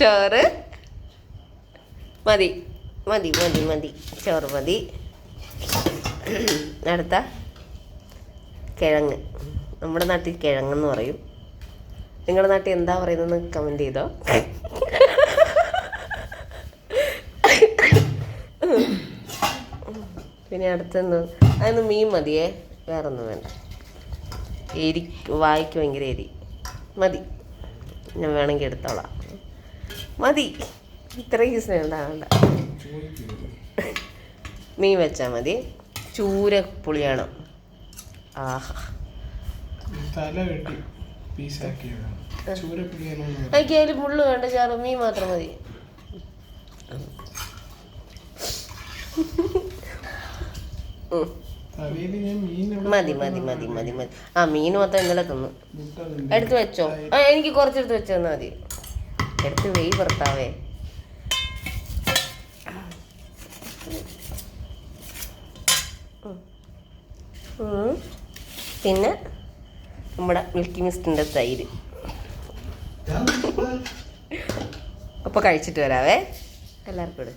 ചോറ്. മതി മതി മതി മതി. ചോറ് മതി. അടുത്ത കിഴങ്ങ്. നമ്മുടെ നാട്ടിൽ കിഴങ്ങെന്ന് പറയും. നിങ്ങളുടെ നാട്ടിൽ എന്താ പറയുന്നതെന്ന് കമന്റ് ചെയ്തോ? പിന്നെ അടുത്തൊന്ന് അതിന് മീൻ മതിയേ. വേറൊന്നും വേണ്ട. എരി വായിക്ക് ഭയങ്കര എരി. മതി. ഞാൻ വേണമെങ്കിൽ എടുത്തോളാം. മതി. ഇത്രയും സ്നേഹം വേണ്ട മീൻ വെച്ചാൽ മതി. ചൂര പുളിയാണ്. ആഹാ. എനിക്ക് അതിൽ മുള്ളു വേണ്ട ചാറ് മീൻ മാത്രം മതി. മതി മതി മതി മതി മതി. ആ മീൻ മൊത്തം ഇന്നലെ തിന്നു. എടുത്ത് വെച്ചോ. ആ എനിക്ക് കുറച്ചെടുത്ത് വെച്ചു തന്നാൽ മതി. എടുത്ത് വെയ് ഭർത്താവേ. ഉം. പിന്നെ നമ്മുടെ മിൽക്കി മിസ്റ്റിന്റെ തൈര് അപ്പോൾ കഴിച്ചിട്ട് വരാവേ എല്ലാവർക്കും